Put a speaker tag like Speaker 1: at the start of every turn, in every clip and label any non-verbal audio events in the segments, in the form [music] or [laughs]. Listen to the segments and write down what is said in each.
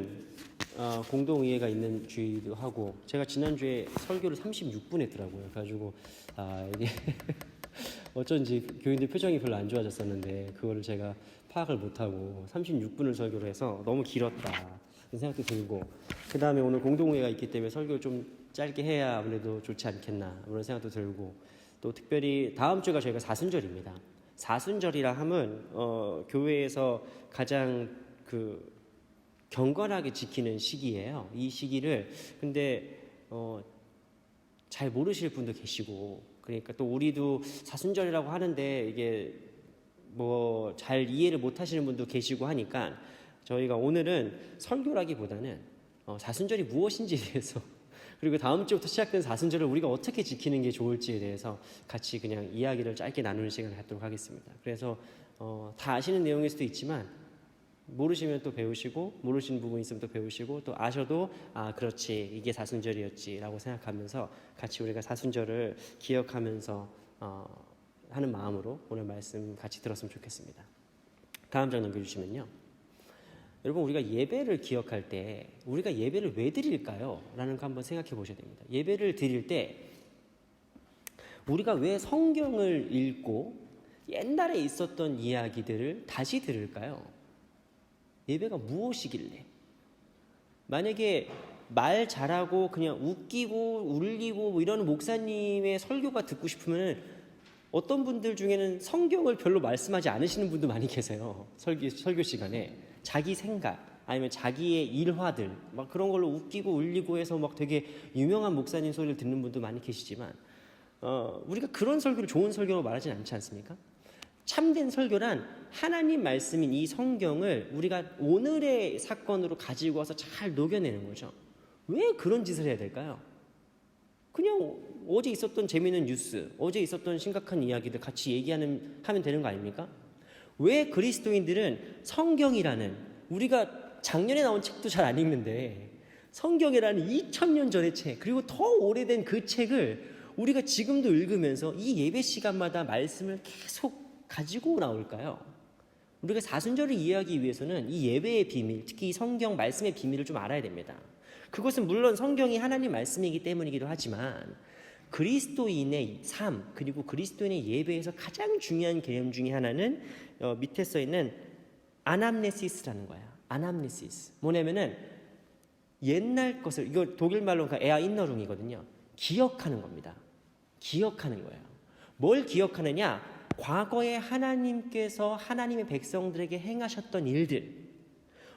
Speaker 1: 오늘은 어, 공동의회가 있는 주의도 하고 제가 지난주에 설교를 36분 했더라고요. 그래가지고 아 이게 [laughs] 어쩐지 교인들 표정이 별로 안 좋아졌었는데 그거를 제가 파악을 못하고 36분을 설교를 해서 너무 길었다 그런 생각도 들고 그 다음에 오늘 공동회가 있기 때문에 설교를 좀 짧게 해야 아무래도 좋지 않겠나 그런 생각도 들고 또 특별히 다음 주가 저희가 사순절입니다. 사순절이라 함은 어, 교회에서 가장 그 경건하게 지키는 시기예요. 이 시기를 근데 어, 잘 모르실 분도 계시고 그러니까 또 우리도 사순절이라고 하는데 이게 뭐 잘 이해를 못 하시는 분도 계시고 하니까 저희가 오늘은 설교라기보다는 어, 사순절이 무엇인지에 대해서 [laughs] 그리고 다음 주부터 시작된 사순절을 우리가 어떻게 지키는 게 좋을지에 대해서 같이 그냥 이야기를 짧게 나누는 시간을 갖도록 하겠습니다. 그래서 어, 다 아시는 내용일 수도 있지만 모르시면 또 배우시고 모르시는 부분 있으면 또 배우시고 또 아셔도 아 그렇지 이게 사순절이었지라고 생각하면서 같이 우리가 사순절을 기억하면서 어, 하는 마음으로 오늘 말씀 같이 들었으면 좋겠습니다. 다음 장 넘겨주시면요. 여러분 우리가 예배를 기억할 때 우리가 예배를 왜 드릴까요? 라는 거 한번 생각해 보셔야 됩니다. 예배를 드릴 때 우리가 왜 성경을 읽고 옛날에 있었던 이야기들을 다시 들을까요? 예배가 무엇이길래? 만약에 말 잘하고 그냥 웃기고 울리고 뭐 이런 목사님의 설교가 듣고 싶으면 어떤 분들 중에는 성경을 별로 말씀하지 않으시는 분도 많이 계세요. 설교, 설교 시간에. 자기 생각, 아니면 자기의 일화들, 막 그런 걸로 웃기고 울리고 해서 막 되게 유명한 목사님 소리를 듣는 분도 많이 계시지만, 어, 우리가 그런 설교를 좋은 설교로 말하진 않지 않습니까? 참된 설교란 하나님 말씀인 이 성경을 우리가 오늘의 사건으로 가지고 와서 잘 녹여내는 거죠. 왜 그런 짓을 해야 될까요? 그냥 어제 있었던 재미있는 뉴스, 어제 있었던 심각한 이야기들 같이 얘기하는 하면 되는 거 아닙니까? 왜 그리스도인들은 성경이라는 우리가 작년에 나온 책도 잘 안 읽는데 성경이라는 2000년 전의 책 그리고 더 오래된 그 책을 우리가 지금도 읽으면서 이 예배 시간마다 말씀을 계속 가지고 나올까요? 우리가 사순절을 이해하기 위해서는 이 예배의 비밀, 특히 이 성경 말씀의 비밀을 좀 알아야 됩니다. 그것은 물론 성경이 하나님 말씀이기 때문이기도 하지만 그리스도인의 삶 그리고 그리스도인의 예배에서 가장 중요한 개념 중에 하나는 어, 밑에 써 있는 아남네시스라는 거야. 아남네시스. 뭐냐면은 옛날 것을 이거 독일 말로 에아 인너룽이거든요. 기억하는 겁니다. 기억하는 거예요. 뭘 기억하느냐? 과거에 하나님께서 하나님의 백성들에게 행하셨던 일들,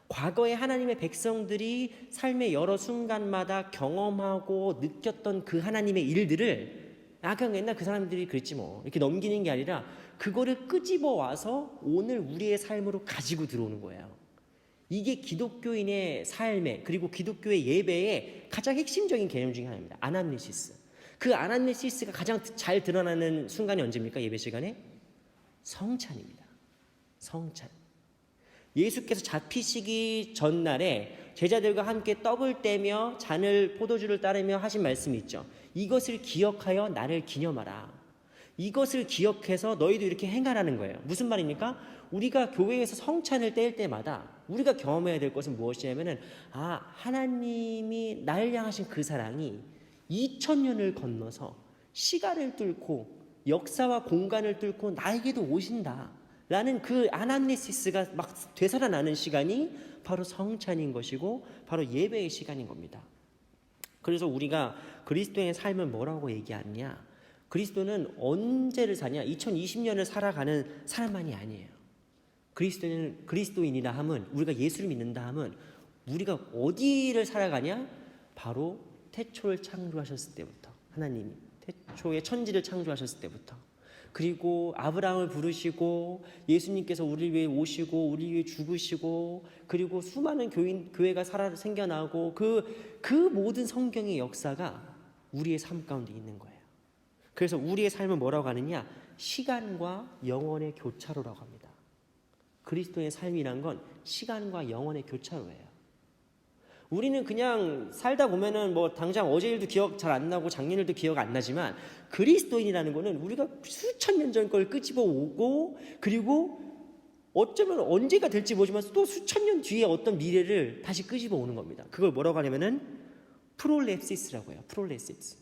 Speaker 1: 과거에 하나님의 백성들이 삶의 여러 순간마다 경험하고 느꼈던 그 하나님의 일들을 아 그냥 옛날 그 사람들이 그랬지 뭐 이렇게 넘기는 게 아니라 그거를 끄집어 와서 오늘 우리의 삶으로 가지고 들어오는 거예요. 이게 기독교인의 삶에 그리고 기독교의 예배의 가장 핵심적인 개념 중에 하나입니다. 아남네시스. 그 아남네시스가 가장 잘 드러나는 순간이 언제입니까? 예배 시간에 성찬입니다. 성찬. 예수께서 잡히시기 전날에 제자들과 함께 떡을 떼며 잔을 포도주를 따르며 하신 말씀이 있죠. 이것을 기억하여 나를 기념하라. 이것을 기억해서 너희도 이렇게 행하라는 거예요. 무슨 말입니까? 우리가 교회에서 성찬을 뗄 때마다 우리가 경험해야 될 것은 무엇이냐면은 아, 하나님이 날 향하신 그 사랑이 2000년을 건너서 시간을 뚫고 역사와 공간을 뚫고 나에게도 오신다. 라는 그 아나니시스가 막 되살아나는 시간이 바로 성찬인 것이고 바로 예배의 시간인 겁니다. 그래서 우리가 그리스도의 삶을 뭐라고 얘기하냐? 그리스도는 언제를 사냐? 2020년을 살아가는 사람만이 아니에요. 그리스도는 그리스도인이라 함은 우리가 예수를 믿는다 함은 우리가 어디를 살아가냐? 바로 태초를 창조하셨을 때부터 하나님이 태초에 천지를 창조하셨을 때부터 그리고 아브라함을 부르시고 예수님께서 우리를 위해 오시고 우리를 위해 죽으시고 그리고 수많은 교인 교회가 살아 생겨나고 그그 모든 성경의 역사가 우리의 삶 가운데 있는 거예요. 그래서 우리의 삶을 뭐라고 하느냐? 시간과 영혼의 교차로라고 합니다. 그리스도의 삶이란 건 시간과 영혼의 교차로예요. 우리는 그냥 살다 보면은 뭐 당장 어제 일도 기억 잘 안 나고 작년 일도 기억 안 나지만 그리스도인이라는 거는 우리가 수천 년 전 걸 끄집어 오고 그리고 어쩌면 언제가 될지 모르지만 또 수천 년 뒤에 어떤 미래를 다시 끄집어 오는 겁니다. 그걸 뭐라고 하냐면은 프롤랩시스라고 해요. 프롤랩시스.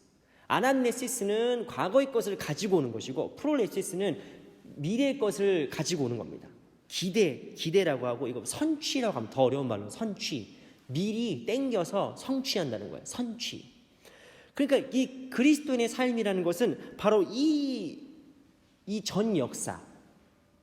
Speaker 1: 아난네시스는 과거의 것을 가지고 오는 것이고 프롤랩시스는 미래의 것을 가지고 오는 겁니다. 기대, 기대라고 하고 이거 선취라고 하면 더 어려운 말로 선취. 미리 땡겨서 성취한다는 거예요. 선취. 그러니까 이 그리스도인의 삶이라는 것은 바로 이 이 전 역사,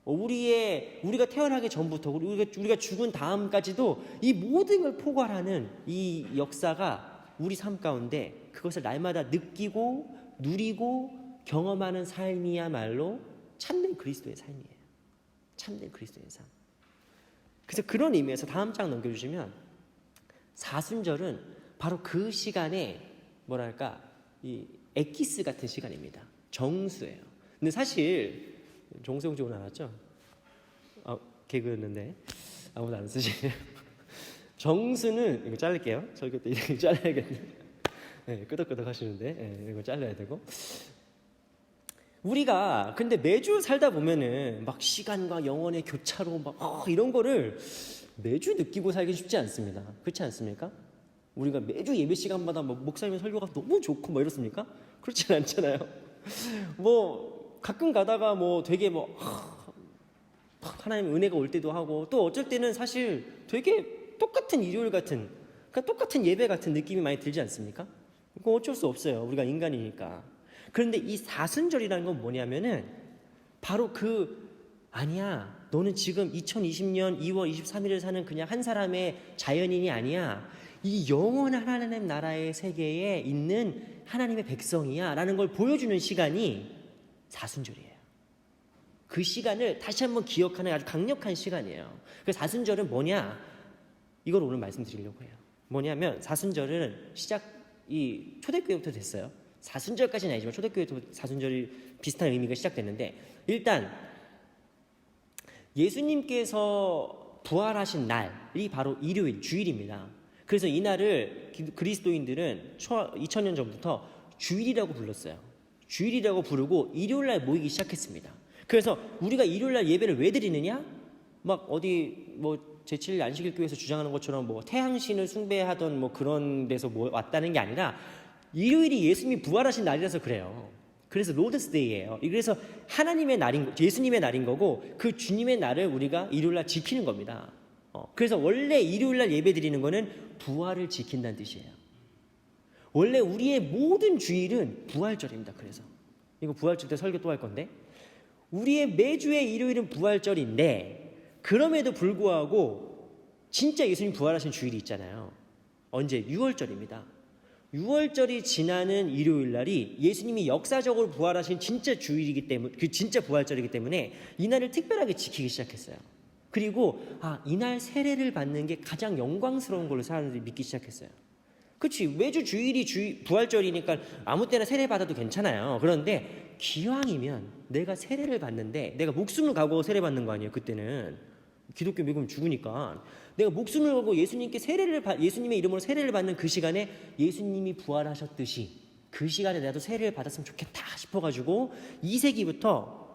Speaker 1: 우리의 우리가 태어나기 전부터 우리가 우리가 죽은 다음까지도 이 모든 걸 포괄하는 이 역사가 우리 삶 가운데 그것을 날마다 느끼고 누리고 경험하는 삶이야말로 참된 그리스도의 삶이에요. 참된 그리스도의 삶. 그래서 그런 의미에서 다음 장 넘겨주시면 사순절은 바로 그 시간에 뭐랄까 이 에키스 같은 시간입니다. 정수예요. 근데 사실 정수영 좋은 알았죠? 아 개그였는데 아무도 안 쓰시네요. [laughs] 정수는 이거 자를게요. 설교 때 이거 [laughs] 잘라야겠네. 네, 끄덕끄덕 하시는데 네, 이거 잘라야 되고 우리가 근데 매주 살다 보면은 막 시간과 영혼의 교차로 막 어, 이런 거를 매주 느끼고 살기 쉽지 않습니다. 그렇지 않습니까? 우리가 매주 예배 시간마다 뭐 목사님 설교가 너무 좋고 뭐 이렇습니까? 그렇진 않잖아요. [laughs] 뭐 가끔 가다가 뭐 되게 뭐 하, 하나님 은혜가 올 때도 하고 또 어쩔 때는 사실 되게 똑같은 일요일 같은 그러니까 똑같은 예배 같은 느낌이 많이 들지 않습니까? 그건 어쩔 수 없어요. 우리가 인간이니까. 그런데 이 사순절이라는 건 뭐냐면은 바로 그 아니야. 너는 지금 2020년 2월 23일을 사는 그냥 한 사람의 자연인이 아니야. 이 영원한 하나님 나라의 세계에 있는 하나님의 백성이야. 라는 걸 보여주는 시간이 사순절이에요. 그 시간을 다시 한번 기억하는 아주 강력한 시간이에요. 그 사순절은 뭐냐? 이걸 오늘 말씀드리려고 해요. 뭐냐면 사순절은 시작 이 초대교회부터 됐어요. 사순절까지는 아니지만 초대교회도 사순절이 비슷한 의미가 시작됐는데 일단 예수님께서 부활하신 날이 바로 일요일 주일입니다. 그래서 이 날을 그리스도인들은 2000년 전부터 주일이라고 불렀어요. 주일이라고 부르고 일요일 날 모이기 시작했습니다. 그래서 우리가 일요일 날 예배를 왜 드리느냐? 막 어디 뭐 제7일 안식일 교회에서 주장하는 것처럼 뭐 태양신을 숭배하던 뭐 그런 데서 뭐 왔다는 게 아니라 일요일이 예수님이 부활하신 날이라서 그래요. 그래서 로드스데이예요. 그래서 하나님의 날인 예수님의 날인 거고 그 주님의 날을 우리가 일요일 날 지키는 겁니다. 어, 그래서 원래 일요일 날 예배 드리는 거는 부활을 지킨다는 뜻이에요. 원래 우리의 모든 주일은 부활절입니다. 그래서 이거 부활절 때 설교 또 할 건데 우리의 매주의 일요일은 부활절인데 그럼에도 불구하고 진짜 예수님 부활하신 주일이 있잖아요. 언제? 6월절입니다. 6월절이 지나는 일요일 날이 예수님이 역사적으로 부활하신 진짜 주일이기 때문에 그 진짜 부활절이기 때문에 이 날을 특별하게 지키기 시작했어요. 그리고 아, 이날 세례를 받는 게 가장 영광스러운 걸로 사람들이 믿기 시작했어요. 그렇지 매주 주일이 주 부활절이니까 아무 때나 세례 받아도 괜찮아요. 그런데 기왕이면 내가 세례를 받는데 내가 목숨을 가고 세례 받는 거 아니에요. 그때는 기독교 믿으면 죽으니까 내가 목숨을 걸고 예수님께 세례를 받, 예수님의 이름으로 세례를 받는 그 시간에 예수님이 부활하셨듯이 그 시간에 나도 세례를 받았으면 좋겠다 싶어가지고 2세기부터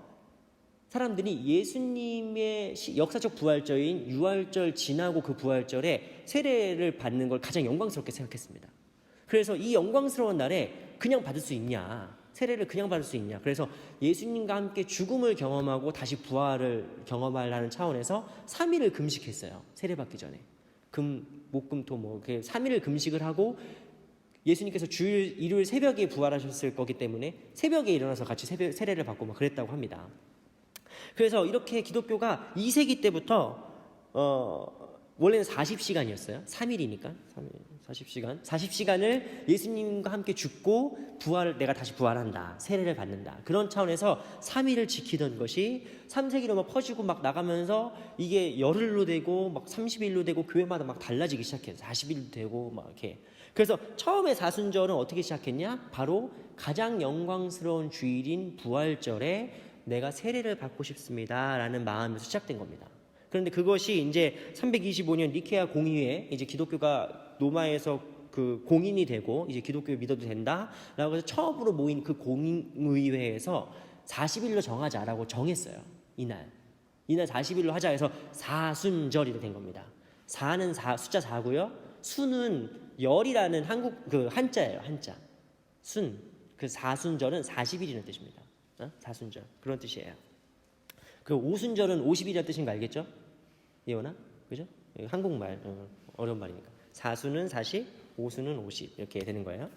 Speaker 1: 사람들이 예수님의 역사적 부활절인 유월절 지나고 그 부활절에 세례를 받는 걸 가장 영광스럽게 생각했습니다. 그래서 이 영광스러운 날에 그냥 받을 수 있냐? 세례를 그냥 받을 수 있냐? 그래서 예수님과 함께 죽음을 경험하고 다시 부활을 경험하려는 차원에서 3일을 금식했어요. 세례 받기 전에. 금, 목, 금, 토, 뭐, 3일을 금식을 하고 예수님께서 주일, 일요일 새벽에 부활하셨을 거기 때문에 새벽에 일어나서 같이 새벽, 세례를 받고 막 그랬다고 합니다. 그래서 이렇게 기독교가 2세기 때부터 어, 원래는 40시간이었어요. 3일이니까 40시간. 40시간을 예수님과 함께 죽고 부활 내가 다시 부활한다. 세례를 받는다. 그런 차원에서 3일을 지키던 것이 3세기로 막 퍼지고 막 나가면서 이게 열흘로 되고 막 30일로 되고 교회마다 막 달라지기 시작해요. 40일 되고 막 이렇게. 그래서 처음에 사순절은 어떻게 시작했냐? 바로 가장 영광스러운 주일인 부활절에 내가 세례를 받고 싶습니다라는 마음에서 시작된 겁니다. 그런데 그것이 이제 325년 니케아 공의회 이제 기독교가 로마에서 그 공인이 되고 이제 기독교를 믿어도 된다라고 해서 처음으로 모인 그 공의회에서 40일로 정하자라고 정했어요. 이날. 이날 40일로 하자 해서 사순절이 된 겁니다. 사는 사, 숫자 4고요. 수는 열이라는 한국 그 한자예요. 한자. 순. 그 사순절은 40일이라는 뜻입니다. 어? 사순절. 그런 뜻이에요. 그 오순절은 50일이라는 뜻인 거 알겠죠? 예원아? 그죠? 이거 한국말 어, 어려운 말이니까. 사수는 40, 오수는 50 이렇게 되는 거예요.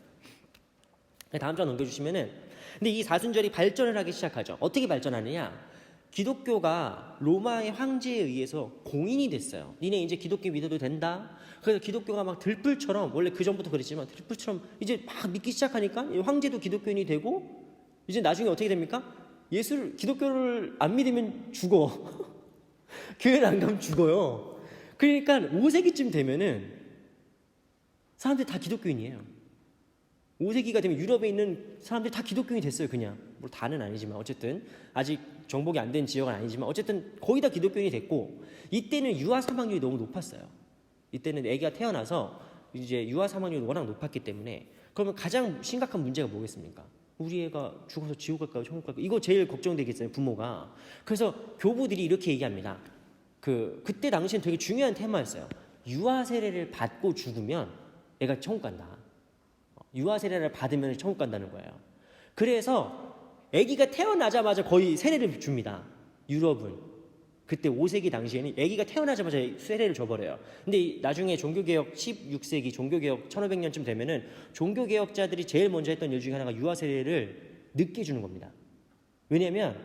Speaker 1: 네, 다음 장 넘겨주시면은 근데 이 사순절이 발전을 하기 시작하죠. 어떻게 발전하느냐? 기독교가 로마의 황제에 의해서 공인이 됐어요. 니네 이제 기독교 믿어도 된다. 그래서 기독교가 막 들불처럼 원래 그 전부터 그랬지만 들불처럼 이제 막 믿기 시작하니까 이 황제도 기독교인이 되고 이제 나중에 어떻게 됩니까? 예수를 기독교를 안 믿으면 죽어. [laughs] 교회를 안 가면 죽어요. 그러니까 5세기쯤 되면은 사람들이 다 기독교인이에요. 5세기가 되면 유럽에 있는 사람들이 다 기독교인이 됐어요, 그냥. 뭐 다는 아니지만 어쨌든 아직 정복이 안 된 지역은 아니지만 어쨌든 거의 다 기독교인이 됐고 이때는 유아 사망률이 너무 높았어요. 이때는 아기가 태어나서 이제 유아 사망률이 워낙 높았기 때문에 그러면 가장 심각한 문제가 뭐겠습니까? 우리 애가 죽어서 지옥 갈까요, 천국 갈까요? 이거 제일 걱정되겠어요, 부모가. 그래서 교부들이 이렇게 얘기합니다. 그 그때 당시엔 되게 중요한 테마였어요. 유아 세례를 받고 죽으면 애가 천국 간다. 유아 세례를 받으면 천국 간다는 거예요. 그래서 아기가 태어나자마자 거의 세례를 줍니다. 유럽은 그때 5세기 당시에는 아기가 태어나자마자 세례를 줘버려요. 근데 이 나중에 종교개혁 16세기 종교개혁 1500년쯤 되면은 종교개혁자들이 제일 먼저 했던 일 중에 하나가 유아 세례를 늦게 주는 겁니다. 왜냐하면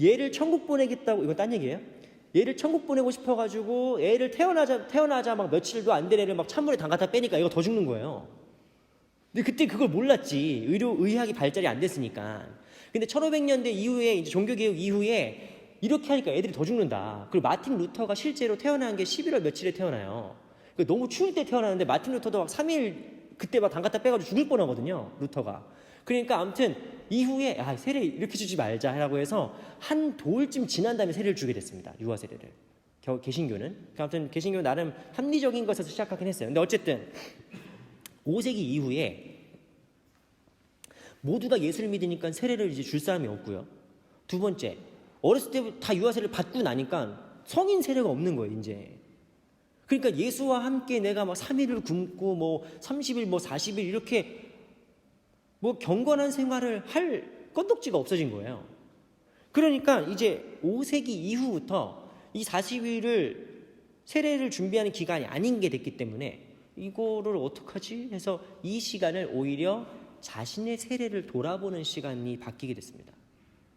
Speaker 1: 얘를 천국 보내겠다고 이건 딴 얘기예요. 얘를 천국 보내고 싶어가지고 애를 태어나자 태어나자 막 며칠도 안 된 애를 막 찬물에 담갔다 빼니까 얘가 더 죽는 거예요. 근데 그때 그걸 몰랐지. 의료 의학이 발달이 안 됐으니까. 근데 1500년대 이후에 이제 종교 개혁 이후에 이렇게 하니까 애들이 더 죽는다. 그리고 마틴 루터가 실제로 태어난 게 11월 며칠에 태어나요. 그 너무 추울 때 태어나는데 마틴 루터도 막 3일 그때 막 담갔다 빼가지고 죽을 뻔하거든요. 루터가. 그러니까 아무튼 이후에 아 세례 이렇게 주지 말자라고 해서 한 돌쯤 지난 다음에 세례를 주게 됐습니다. 유아 세례를. 겨- 개신교는. 그러니까 아무튼 개신교 는 나름 합리적인 것에서 시작하긴 했어요. 근데 어쨌든 5세기 이후에 모두 다 예수를 믿으니까 세례를 이제 줄 사람이 없고요. 두 번째, 어렸을 때부터 다 유아세를 받고 나니까 성인 세례가 없는 거예요, 이제. 그러니까 예수와 함께 내가 막 3일을 굶고 뭐 30일 뭐 40일 이렇게 뭐 경건한 생활을 할 건덕지가 없어진 거예요. 그러니까 이제 5세기 이후부터 이 40일을 세례를 준비하는 기간이 아닌 게 됐기 때문에 이거를 어떡하지 해서 이 시간을 오히려 자신의 세례를 돌아보는 시간이 바뀌게 됐습니다.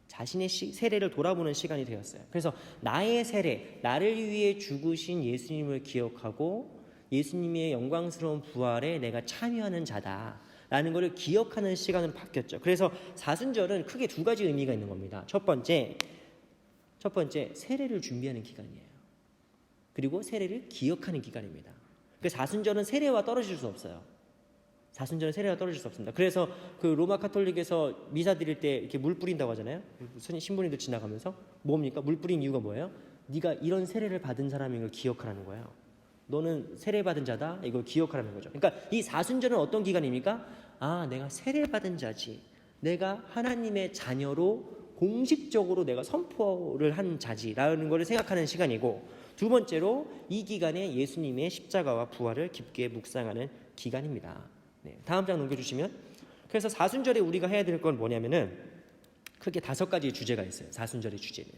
Speaker 1: 자신의 시- 세례를 돌아보는 시간이 되었어요. 그래서 나의 세례, 나를 위해 죽으신 예수님을 기억하고 예수님의 영광스러운 부활에 내가 참여하는 자다. 라는 것을 기억하는 시간으로 바뀌었죠. 그래서 사순절은 크게 두 가지 의미가 있는 겁니다. 첫 번째, 첫 번째 세례를 준비하는 기간이에요. 그리고 세례를 기억하는 기간입니다. 그 사순절은 세례와 떨어질 수 없어요. 사순절은 세례가 떨어질 수 없습니다. 그래서 그 로마 카톨릭에서 미사 드릴 때 이렇게 물 뿌린다고 하잖아요. 스님 신부님도 지나가면서 뭡니까? 물 뿌린 이유가 뭐예요? 네가 이런 세례를 받은 사람인 걸 기억하라는 거예요. 너는 세례 받은 자다. 이걸 기억하라는 거죠. 그러니까 이 사순절은 어떤 기간입니까? 아, 내가 세례 받은 자지. 내가 하나님의 자녀로 공식적으로 내가 선포를 한 자지라는 것을 생각하는 시간이고 두 번째로 이 기간에 예수님의 십자가와 부활을 깊게 묵상하는 기간입니다. 네, 다음 장 넘겨주시면 그래서 사순절에 우리가 해야 될 건 뭐냐면은 크게 다섯 가지 주제가 있어요. 사순절의 주제는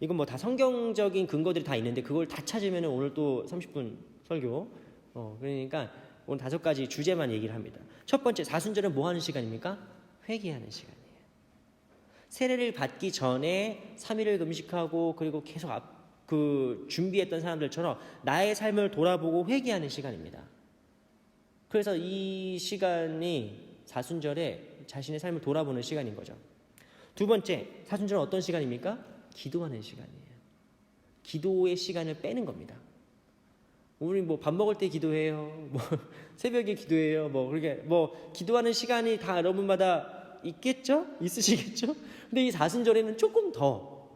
Speaker 1: 이건 뭐 다 성경적인 근거들이 다 있는데 그걸 다 찾으면 오늘 또 30분 설교 어, 그러니까 오늘 다섯 가지 주제만 얘기를 합니다. 첫 번째 사순절은 뭐 하는 시간입니까? 회개하는 시간이에요. 세례를 받기 전에 3일을 금식하고 그리고 계속 앞, 그 준비했던 사람들처럼 나의 삶을 돌아보고 회개하는 시간입니다. 그래서 이 시간이 사순절에 자신의 삶을 돌아보는 시간인 거죠. 두 번째, 사순절은 어떤 시간입니까? 기도하는 시간이에요. 기도의 시간을 빼는 겁니다. 우리 뭐 밥 먹을 때 기도해요. [laughs] 뭐 새벽에 기도해요. 뭐 그렇게 뭐 기도하는 시간이 다 여러분마다 있겠죠? 있으시겠죠? 근데 이 사순절에는 조금 더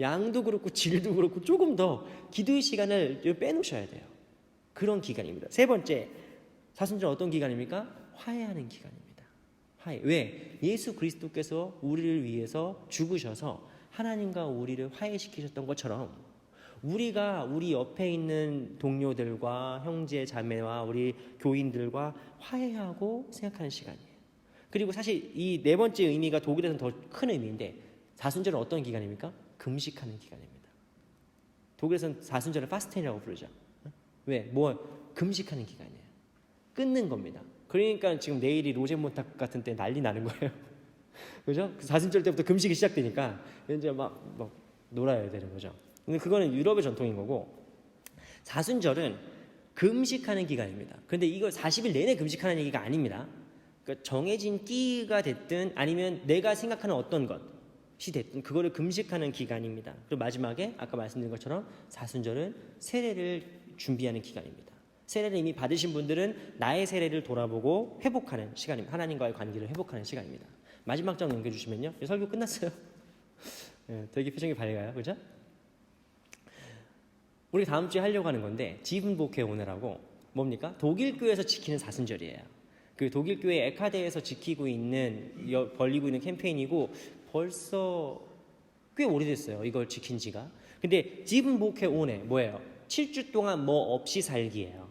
Speaker 1: 양도 그렇고 질도 그렇고 조금 더 기도의 시간을 빼놓으셔야 돼요. 그런 기간입니다. 세 번째, 사순절 어떤 기간입니까? 화해하는 기간입니다. 화해. 왜? 예수 그리스도께서 우리를 위해서 죽으셔서 하나님과 우리를 화해시키셨던 것처럼 우리가 우리 옆에 있는 동료들과 형제 자매와 우리 교인들과 화해하고 생각하는 시간이에요. 그리고 사실 이 네 번째 의미가 독일에서는 더 큰 의미인데 사순절은 어떤 기간입니까? 금식하는 기간입니다. 독일에서는 사순절을 파스텐이라고 부르죠. 왜? 뭐 금식하는 기간이에요. 끊는 겁니다. 그러니까 지금 내일이 로제몬탁 같은 때 난리 나는 거예요. [laughs] 그죠? 그 사순절 때부터 금식이 시작되니까 이제 막, 막 놀아야 되는 거죠. 근데 그거는 유럽의 전통인 거고 사순절은 금식하는 기간입니다. 근데 이걸 40일 내내 금식하는 얘기가 아닙니다. 그러니까 정해진 끼가 됐든 아니면 내가 생각하는 어떤 것이 됐든 그거를 금식하는 기간입니다. 그리고 마지막에 아까 말씀드린 것처럼 사순절은 세례를 준비하는 기간입니다. 세례를 이미 받으신 분들은 나의 세례를 돌아보고 회복하는 시간입니다. 하나님과의 관계를 회복하는 시간입니다. 마지막 장 넘겨주시면요. 이 설교 끝났어요. [laughs] 예, 되게 표정이 밝아요. 그죠? 우리 다음 주에 하려고 하는 건데 지분복회 오늘하고 뭡니까? 독일 교회에서 지키는 사순절이에요. 그 독일 교회 에카데에서 지키고 있는 여- 벌리고 있는 캠페인이고 벌써 꽤 오래됐어요. 이걸 지킨 지가. 근데 지분복회 오네 뭐예요? 7주 동안 뭐 없이 살기예요.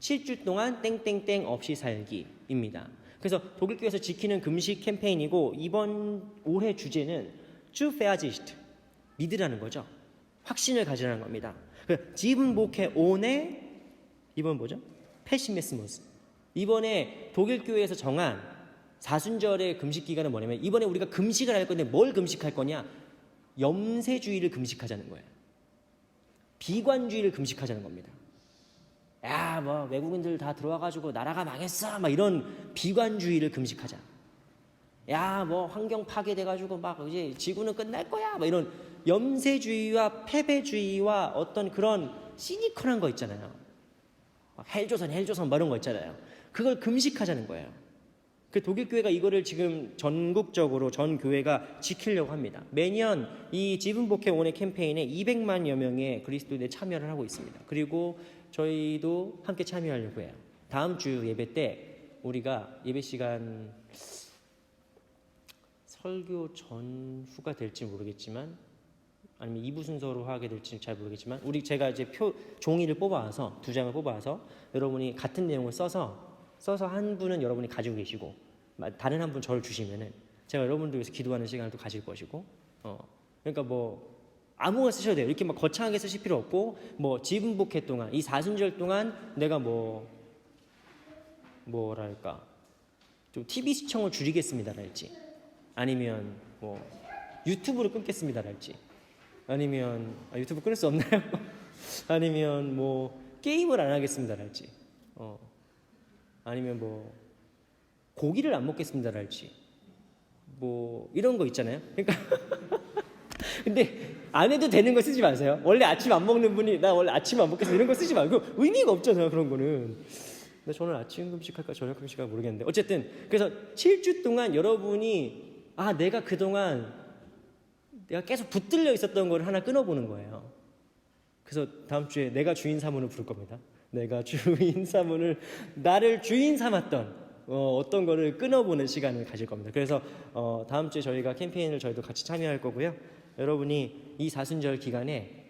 Speaker 1: 7주 동안 땡땡땡 없이 살기입니다. 그래서 독일 교회에서 지키는 금식 캠페인이고 이번 올해 주제는 주 페아지스트 믿으라는 거죠. 확신을 가지라는 겁니다. 그 지분복회 온의 이번 뭐죠? 페시메스모스. 이번에 독일 교회에서 정한 사순절의 금식 기간은 뭐냐면 이번에 우리가 금식을 할 건데 뭘 금식할 거냐? 염세주의를 금식하자는 거예요. 비관주의를 금식하자는 겁니다. 야, 뭐 외국인들 다 들어와 가지고 나라가 망했어, 막 이런 비관주의를 금식하자. 야, 뭐 환경 파괴돼 가지고 막 이제 지구는 끝날 거야, 막 이런 염세주의와 패배주의와 어떤 그런 시니컬한 거 있잖아요. 막 헬조선, 헬조선, 뭐 이런 거 있잖아요. 그걸 금식하자는 거예요. 그 독일 교회가 이거를 지금 전국적으로 전 교회가 지키려고 합니다. 매년 이 지분 복회 원의 캠페인에 200만여 명의 그리스도인들이 참여를 하고 있습니다. 그리고 저희도 함께 참여하려고 해요. 다음 주 예배 때 우리가 예배 시간 설교 전후가 될지 모르겠지만 아니면 2부 순서로 하게 될지 잘 모르겠지만 우리 제가 이제 표 종이를 뽑아와서 두 장을 뽑아와서 여러분이 같은 내용을 써서 써서 한 분은 여러분이 가지고 계시고 마- 다른 한 분 저를 주시면은 제가 여러분들 위해서 기도하는 시간을 또 가질 것이고 어 그러니까 뭐 아무거나 쓰셔도 돼요. 이렇게 막 거창하게 쓰실 필요 없고 뭐 지분복회 동안 이 사순절 동안 내가 뭐 뭐랄까. 좀 TV 시청을 줄이겠습니다랄지. 아니면 뭐 유튜브를 끊겠습니다랄지. 아니면 아, 유튜브 끊을 수 없나요? [laughs] 아니면 뭐 게임을 안 하겠습니다랄지. 어. 아니면 뭐 고기를 안 먹겠습니다랄지. 뭐 이런 거 있잖아요. 그러니까 [laughs] 근데 안 해도 되는 거 쓰지 마세요. 원래 아침 안 먹는 분이 나 원래 아침 안 먹겠어 이런 거 쓰지 말고 의미가 없잖아요. 그런 거는. 근데 저는 아침 금식할까 저녁 금식할까 모르겠는데 어쨌든 그래서 7주 동안 여러분이 아 내가 그동안 내가 계속 붙들려 있었던 걸 하나 끊어보는 거예요. 그래서 다음 주에 내가 주인 사문을 부를 겁니다. 내가 [laughs] 주인 사문을 나를 주인 삼았던 어, 어떤 거를 끊어보는 시간을 가질 겁니다. 그래서 어, 다음 주에 저희가 캠페인을 저희도 같이 참여할 거고요. 여러분이 이 사순절 기간에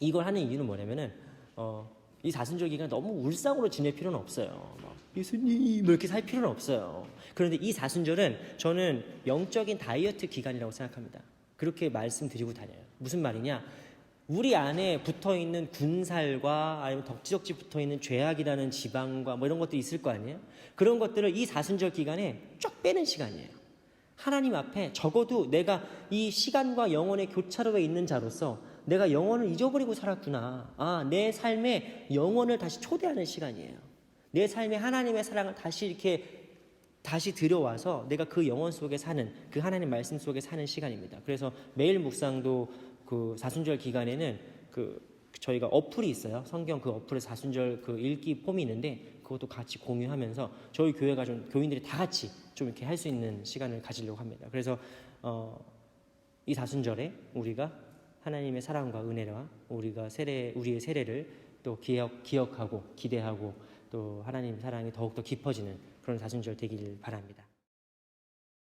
Speaker 1: 이걸 하는 이유는 뭐냐면은 어, 이 사순절 기간 너무 울상으로 지낼 필요는 없어요. 막 예수님 뭐 이렇게 살 필요는 없어요. 그런데 이 사순절은 저는 영적인 다이어트 기간이라고 생각합니다. 그렇게 말씀드리고 다녀요. 무슨 말이냐? 우리 안에 붙어 있는 군살과 아니면 덕지덕지 붙어 있는 죄악이라는 지방과 뭐 이런 것들이 있을 거 아니에요? 그런 것들을 이 사순절 기간에 쫙 빼는 시간이에요. 하나님 앞에 적어도 내가 이 시간과 영혼의 교차로에 있는 자로서 내가 영혼을 잊어버리고 살았구나. 아, 내 삶에 영혼을 다시 초대하는 시간이에요. 내 삶에 하나님의 사랑을 다시 이렇게 다시 들여와서 내가 그 영혼 속에 사는 그 하나님 말씀 속에 사는 시간입니다. 그래서 매일 묵상도 그 사순절 기간에는 그 저희가 어플이 있어요. 성경 그 어플에 사순절 그 읽기 폼이 있는데 그것도 같이 공유하면서 저희 교회가 좀 교인들이 다 같이 좀 이렇게 할 수 있는 시간을 가지려고 합니다. 그래서 어, 이 사순절에 우리가 하나님의 사랑과 은혜와 우리가 세례 우리의 세례를 또 기억 기억하고 기대하고 또 하나님 사랑이 더욱 더 깊어지는 그런 사순절 되길 바랍니다.